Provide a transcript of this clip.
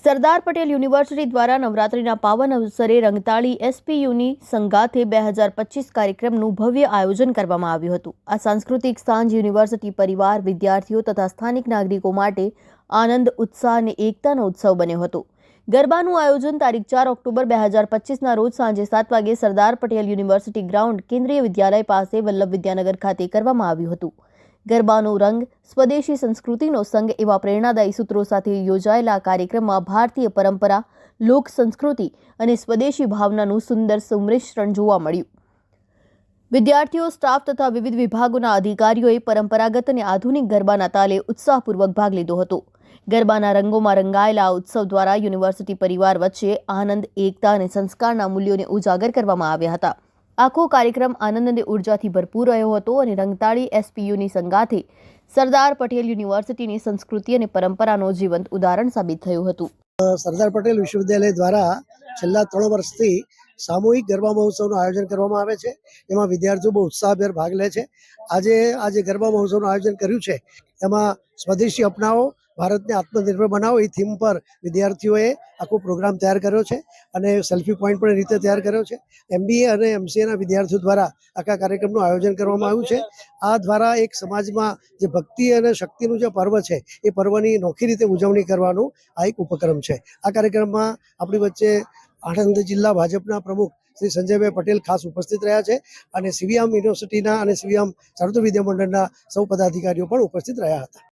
Sardar Patel university દ્વારા નવરાત્રિના પાવન અવસરે રંગતાળી એસપીયુની સંગાથે બે હજાર પચીસ કાર્યક્રમનું ભવ્ય આયોજન કરવામાં આવ્યું હતું. આ સાંસ્કૃતિક સાંજ યુનિવર્સિટી પરિવાર, વિદ્યાર્થીઓ તથા સ્થાનિક નાગરિકો માટે આનંદ, ઉત્સાહ અને એકતાનો ઉત્સવ બન્યો હતો. ગરબાનું આયોજન તારીખ ચાર ઓક્ટોબર બે હજાર પચીસના રોજ સાંજે સાત વાગે સરદાર પટેલ યુનિવર્સિટી ગ્રાઉન્ડ કેન્દ્રીય વિદ્યાલય પાસે વલ્લભ વિદ્યાનગર ખાતે કરવામાં આવ્યું હતું. ગરબાનો રંગ, સ્વદેશી સંસ્કૃતિનો સંગ એવા પ્રેરણાદાયી સૂત્રો સાથે યોજાયેલા આ કાર્યક્રમમાં ભારતીય પરંપરા, લોક સંસ્કૃતિ અને સ્વદેશી ભાવનાનું સુંદર સંમિશ્રણ જોવા મળ્યું. વિદ્યાર્થીઓ, સ્ટાફ તથા વિવિધ વિભાગોના અધિકારીઓએ પરંપરાગત અને આધુનિક ગરબાના તાલે ઉત્સાહપૂર્વક ભાગ લીધો હતો. ગરબાના રંગોમાં રંગાયેલા આ ઉત્સવ દ્વારા યુનિવર્સિટી પરિવાર વચ્ચે આનંદ, એકતા અને સંસ્કારના મૂલ્યોને ઉજાગર કરવામાં આવ્યા હતા. આખો કાર્યક્રમ આનંદ અને ઉર્જાથી ભરપૂર રહ્યો હતો અને રંગતાળી એસપીયુની સંગાથે સરદાર પટેલ યુનિવર્સિટીની સંસ્કૃતિ અને પરંપરાનો જીવંત ઉદાહરણ સાબિત થયું હતું. સરદાર પટેલ વિશ્વવિદ્યાલય દ્વારા છેલ્લા ત્રણ વર્ષથી સામૂહિક ગરબા મહોત્સવનું આયોજન કરવામાં આવે છે. એમાં વિદ્યાર્થીઓ બહુ ઉત્સાહભેર ભાગ લે છે. આજે આ જે ગરબા મહોત્સવનું આયોજન કર્યું છે, એમાં સ્વદેશી અપનાવો ભારતને આત્મનિર્ભર બનાવો એ થીમ પર વિદ્યાર્થીઓએ આખો પ્રોગ્રામ તૈયાર કર્યો છે અને સેલ્ફી પોઈન્ટ પણ એ રીતે તૈયાર કર્યો છે. એમબીએ અને એમસીએના વિદ્યાર્થીઓ દ્વારા આખા કાર્યક્રમનું આયોજન કરવામાં આવ્યું છે. આ દ્વારા એક સમાજમાં જે ભક્તિ અને શક્તિનું જે પર્વ છે, એ પર્વની નોખી રીતે ઉજવણી કરવાનું આ એક ઉપક્રમ છે. આ કાર્યક્રમમાં આપણી વચ્ચે આણંદ જિલ્લા ભાજપના પ્રમુખ શ્રી સંજયભાઈ પટેલ ખાસ ઉપસ્થિત રહ્યા છે અને સીવીએમ યુનિવર્સિટીના અને સીવીએમ ચારુતર વિદ્યા મંડળના સૌ પદાધિકારીઓ પણ ઉપસ્થિત રહ્યા હતા.